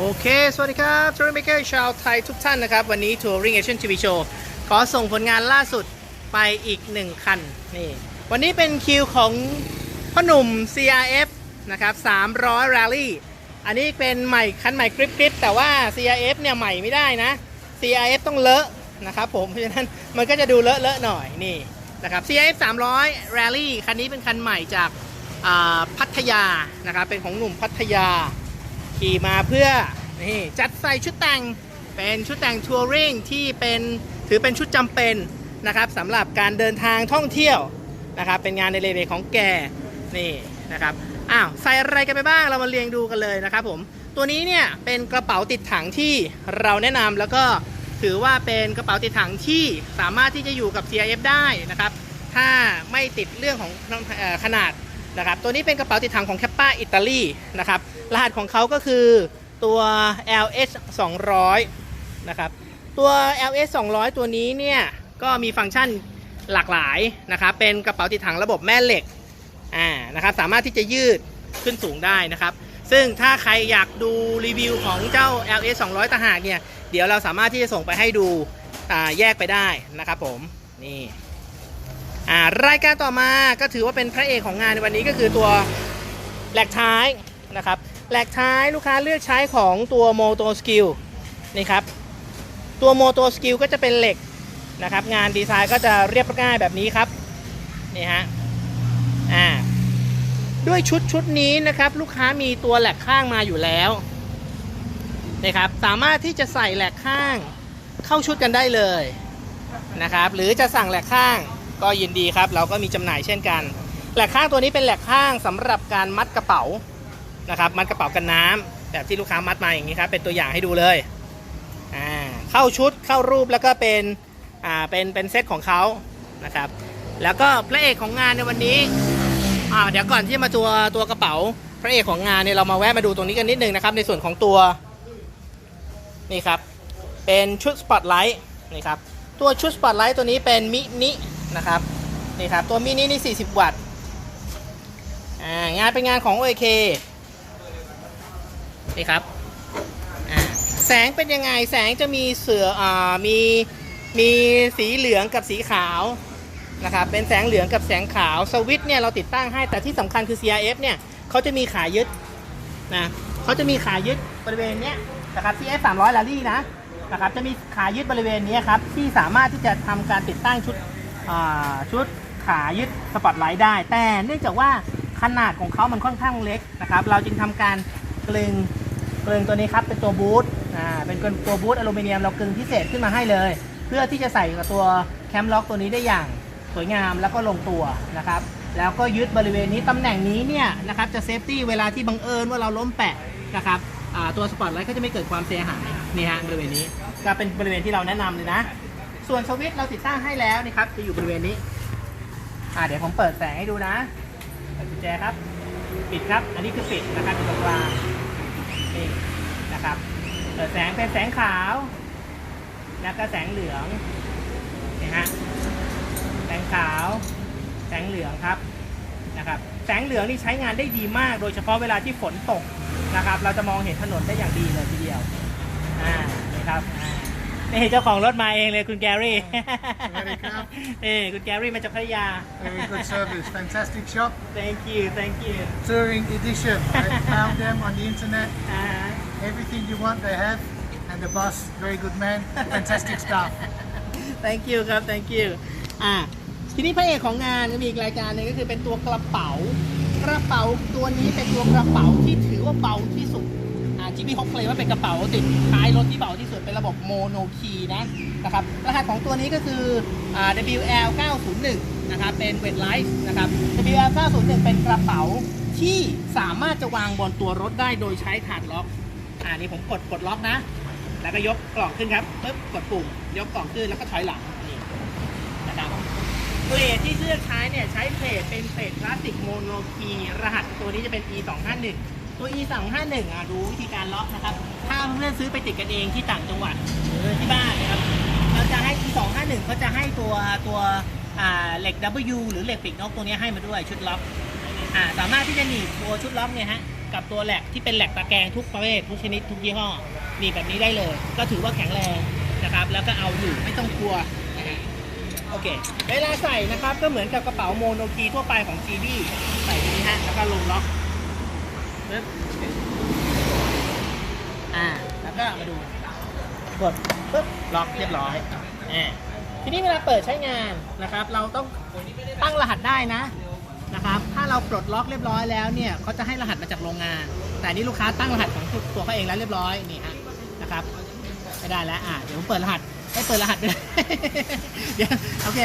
โอเค สวัสดีครับทัวริงเมกเกอร์ชาวไทยทุกท่านนะครับ วันนี้ Touring Asian TV Show ขอส่งผลงานล่าสุดไปอีกหนึ่งคัน นี่ วันนี้เป็นคิวของพ่อหนุ่ม CRF นะครับ 300 Rally อันนี้เป็นใหม่คันใหม่กริปๆแต่ว่า CRF เนี่ยใหม่ไม่ได้นะ CRF ต้องเลอะนะครับผม เพราะฉะนั้นมันก็จะดูเลอะๆหน่อยนี่นะครับ CRF 300 Rally คันนี้เป็นคันใหม่จากอ่าพัทยานะครับ เป็นของหนุ่มพัทยา ขี่มาเพื่อนี่จัดใส่ชุดแต่งเป็นชุดแต่งทัวริงที่เป็นถือเป็นชุดจำเป็นนะครับสำหรับการเดินทางท่องเที่ยวนะครับเป็นงานในเลเวของแกนี่นะครับอ้าวใส่อะไรกันไปบ้างเรามาเรียงดูกันเลยนะครับผมตัวนี้เนี่ยเป็นกระเป๋าติดถังที่เราแนะนำแล้วก็ถือว่าเป็นกระเป๋าติดถังที่สามารถที่จะอยู่กับ CIF ได้นะครับ ถ้าไม่ติดเรื่องของขนาด นะครับตัวนี้เป็นกระเป๋าติดถังของแคปป้าอิตาลีนะครับรหัสของเขาก็คือตัว LS 200นะครับตัว LS 200 ตัวนี้เนี่ยก็มีฟังก์ชันหลากหลายนะครับเป็นกระเป๋าติดถังระบบแม่เหล็กอ่านะครับสามารถที่จะยืดขึ้นสูงได้นะครับ ซึ่งถ้าใครอยากดูรีวิวของเจ้า LS 200ต่างหากเนี่ยเดี๋ยวเราสามารถที่จะส่งไปให้ดูอ่าแยกไปได้นะครับผมนี่ อ่ารายการต่อมาก็ถือว่าเป็นพระเอกของงานในวันนี้ก็คือตัวแหลกท้ายนะครับแหลกท้ายลูกค้าเลือกใช้ของตัว Moto Skill นี่ครับตัว Moto Skill ก็จะเป็นเหล็กนะครับ งานดีไซน์ก็จะเรียบง่ายแบบนี้ครับนี่ฮะอ่าด้วยชุดชุดนี้นะครับลูกค้ามีตัวแหลกข้างมาอยู่แล้วนะครับสามารถที่จะใส่แหลกข้างเข้าชุดกันได้เลยนะครับหรือจะสั่งแหลกข้าง ก็ยินดีครับ เราก็มีจำหน่ายเช่นกัน แหลกข้างตัวนี้เป็นแหลกข้างสำหรับการมัดกระเป๋านะครับมัดกระเป๋ากันน้ำแบบที่ลูกค้ามัดมาอย่างนี้ครับเป็นตัวอย่างให้ดูเลยอ่าเข้าชุดเข้ารูปแล้วก็เป็นอ่าเป็นเป็นเซตของเขานะครับ แล้วก็พระเอกของงานในวันนี้อ่าเดี๋ยวก่อนที่มาตัวตัวกระเป๋าพระเอกของงานเนี่ยเรามาแวะมาดูตรงนี้กันนิดนึงนะครับในส่วนของตัวนี่ครับเป็นชุดสปอตไลท์นี่ครับตัวชุดสปอตไลท์ตัวนี้เป็นมินิ นะครับนี่ครับตัวมินินี่40 วัตต์อ่างานเป็นงานของ OK นี่ครับอ่าแสงเป็นยังไงแสงจะมีเสืออ่ามีมีสีเหลืองกับสีขาวนะครับเป็นแสงเหลืองกับแสงขาวสวิตช์เนี่ยเราติดตั้งให้แต่ที่สำคัญคือ CRF เนี่ยเขาจะมีขายึดนะเขาจะมีขายึดบริเวณเนี้ยนะครับ CRF 300 Rally นะนะครับจะมีขายึดบริเวณนี้ครับที่สามารถที่จะทำการติดตั้งชุด ชุดขายึดสปอตไลท์ได้ แต่เนื่องจากว่าขนาดของเขามันค่อนข้างเล็กนะครับ เราจึงทำการกลึงกลึงตัวนี้ครับเป็นตัวบูทอ่าเป็นตัวบูทอลูมิเนียมเรากลึงพิเศษขึ้นมาให้เลย เพื่อที่จะใส่กับตัวแคมล็อกตัวนี้ได้อย่างสวยงามแล้วก็ลงตัวนะครับ แล้วก็ยึดบริเวณนี้ตำแหน่งนี้เนี่ยนะครับจะเซฟตี้เวลาที่บังเอิญว่าเราล้มแปะนะครับตัวสปอตไลท์ก็จะไม่เกิดความเสียหายนี่ฮะบริเวณนี้ก็เป็นบริเวณที่เราแนะนำเลยนะ ส่วนสวิตช์เราติดตั้งให้แล้วนี่ครับจะอยู่บริเวณนี้ อ่าเดี๋ยวผมเปิดแสงให้ดูนะเปิดกุญแจครับ ปิดครับ อันนี้คือปิดนะครับตรงกลางนี่นะครับ เปิดแสงเป็นแสงขาว แล้วก็แสงเหลืองนี่ฮะแสงขาว แสงเหลืองครับนะครับแสงเหลืองนี่ใช้งานได้ดีมาก โดยเฉพาะเวลาที่ฝนตกนะครับ เราจะมองเห็นถนนได้อย่างดีเลยทีเดียวอ่านี่ครับอ่า นี่เจ้าของรถมาเองเลยคุณแกรี่สวัสดีครับนี่คุณแกรี่มาจากพัทยา Very good service, fantastic shop. thank you thank you Touring edition. I found them on the internet. อ่า Everything you want, they have. And the boss, very good man, fantastic staff. thank you ครับ thank you อ่าทีนี้พระเอกของงานก็มีอีกรายการหนึงก็คือเป็นตัวกระเป๋า กระเป๋าตัวนี้เป็นตัวกระเป๋าที่ถือว่าเบาที่สุดอ่า จีพีเขาเคลมว่าเป็นกระเป๋าติดท้ายรถที่เบาที่สุดเป็นระบบโมโนคีนะนะครับรหัสของตัวนี้ก็คืออ WL 901นะครับเป็นเวทไลท์นะครับ WL 901เป็นกระเป๋าที่สามารถจะวางบนตัวรถได้โดยใช้ถาดล็อกอ่านี่ผมกดกดล็อกนะ แล้วก็ยกกล่องขึ้นครับปึ๊บกดปุ่มยกกล่องขึ้นแล้วก็ถอยหลังนี่นะครับเพลทที่เลือกใช้เนี่ยใช้เพลทเป็นเพลทพลาสติกโมโนคีรหัสตัวนี้จะเป็น e 2 5 1 ตัว e 2 5 1อะดูวิธีการล็อกนะครับ ถ้าเพื่อนซื้อไปติดกันเองที่ต่างจังหวัดหรือที่บ้านนะครับเราจะให้ e 2 5 1เขาจะให้ตัวตัวอ่าเหล็ก W หรือเหล็กปีกนกตัวนี้ให้มาด้วยชุดล็อกอ่าสามารถที่จะหนีบตัวชุดล็อกเนี่ยฮะกับตัวแหลกที่เป็นแหลกตะแกรงทุกประเภททุกชนิดทุกยี่ห้อหนีแบบนี้ได้เลย ก็ถือว่าแข็งแรงนะครับ แล้วก็เอาอยู่ไม่ต้องกลัวนะฮะโอเค เวลาใส่นะครับก็เหมือนกับกระเป๋าโมโนคีทั่วไปของ GB ใส่นี้ฮะแล้วก็ลงล็อก ปึ๊บอ่า แล้วก็มาดู กดปึ๊บ ล็อกเรียบร้อยอ่าทีนี้เวลาเปิดใช้งานนะครับ เราต้องตั้งรหัสได้นะนะครับ ถ้าเราปลดล็อกเรียบร้อยแล้วเนี่ยเขาจะให้รหัสมาจากโรงงาน แต่นี้ลูกค้าตั้งรหัสของตัวเขาเองแล้วเรียบร้อยนี่ฮะนะครับไม่ได้แล้วอะเดี๋ยวผมเปิดรหัสให้เปิดรหัสด้วยเดี๋ยวโอเค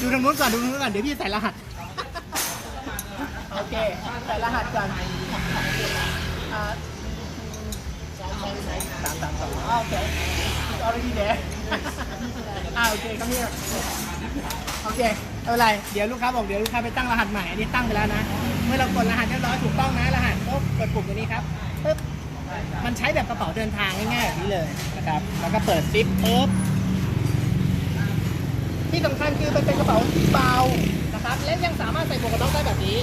ดูทางนู้นก่อนดูทางนู้นก่อนเดี๋ยวพี่ใส่รหัสโอเคใส่รหัสก่อน อ่ามสามสองอ่าโอเค It's already there อ่าโอเคครับพี่โอเคไม่เป็นไร เดี๋ยวลูกค้าบอกเดี๋ยวลูกค้าไปตั้งรหัสใหม่ อันนี้ตั้งไปแล้วนะ เมื่อเรากดรหัสเรียบร้อยถูกต้องนะรหัสปุ๊บกดปุ่มตัวนี้ครับปุ๊บ มันใช้แบบกระเป๋าเดินทางง่ายๆแบบนี้เลยนะครับ แล้วก็เปิดซิปปุ๊บ ที่สำคัญคือมันเป็นกระเป๋าที่เบานะครับ และยังสามารถใส่หมวกกันน็อกได้แบบนี้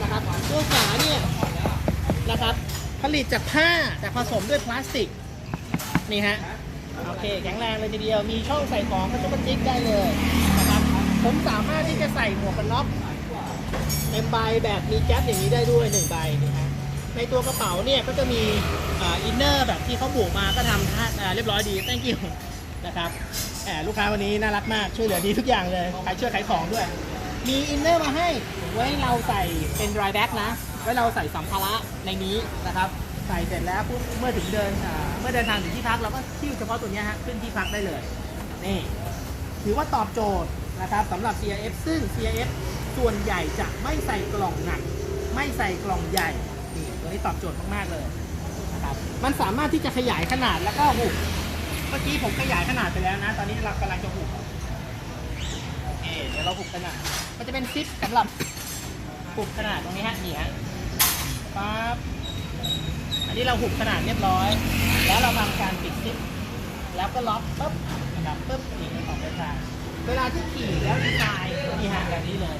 นะครับตัวฝาเนี่ย นะครับ ผลิตจากผ้าแต่ผสมด้วยพลาสติก นี่ฮะ โอเค แข็งแรงเลยทีเดียว มีช่องใส่ของกระจุกกระจิกได้เลยนะครับ ผมสามารถที่จะใส่หมวกกันน็อกเต็มใบแบบมีแก๊ปอย่างนี้ได้ด้วยหนึ่งใบนี่ฮะในตัวกระเป๋าเนี่ยก็จะมีอินเนอร์แบบที่เขาบวกมาก็ทำท่าเรียบร้อยดี thank you นะครับแหมลูกค้าวันนี้น่ารักมากช่วยเหลือดีทุกอย่างเลยขายช่วยขายของด้วย มีอินเนอร์มาให้ไว้เราใส่เป็น dry bag นะ ไว้เราใส่สัมภาระในนี้นะครับ ใส่เสร็จแล้วปุ๊บเมื่อถึงเดินเมื่อเดินทางถึงที่พักเราก็ทิ้วเฉพาะตัวนี้ฮะขึ้นที่พักได้เลยนี่ถือว่าตอบโจทย์นะครับสำหรับ CRF ซึ่ง CRF ส่วนใหญ่จะไม่ใส่กล่องหนัก ไม่ใส่กล่องใหญ่นี่ตัวนี้ตอบโจทย์มากๆเลยนะครับมันสามารถที่จะขยายขนาดแล้วก็หุบเมื่อกี้ผมขยายขนาดไปแล้วนะ ตอนนี้เรากำลังจะหุบโอเคเดี๋ยวเราหุบขนาดมันจะเป็นซิปสำหรับหุบขนาดตรงนี้ฮะนี่ฮะ ปั๊บอันนี้เราหุบขนาดเรียบร้อย แล้วเราทำการปิดซิปแล้วก็ล็อกปุ๊บนะครับปุ๊บนี่ในของเดินทางเวลาที่ขี่แล้วดีไซน์นี่ฮะแบบนี้เลย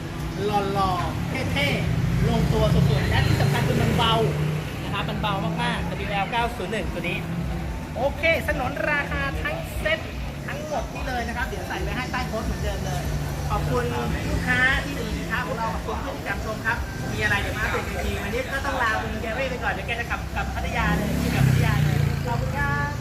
หล่อๆเท่ๆลงตัวสุดๆและที่สำคัญคือมันเบานะครับมันเบามากๆ WL 901 ตัวนี้ โอเค สนนราคาทั้งเซ็ตทั้งหมดนี่เลยนะครับ เดี๋ยวใส่ไว้ให้ใต้โพสต์เหมือนเดิมเลย ขอบคุณลูกค้าที่ดู ค้าของเราขอบคุณผู้ติดตามชมครับ มีอะไรเดี๋ยวมาเป็นอีกทีวันนี้ก็ต้องลาคุณแกรี่ไปก่อนเดี๋ยวแกจะกลับกลับพัทยาเลยกลับพัทยาเลยขอบคุณครับ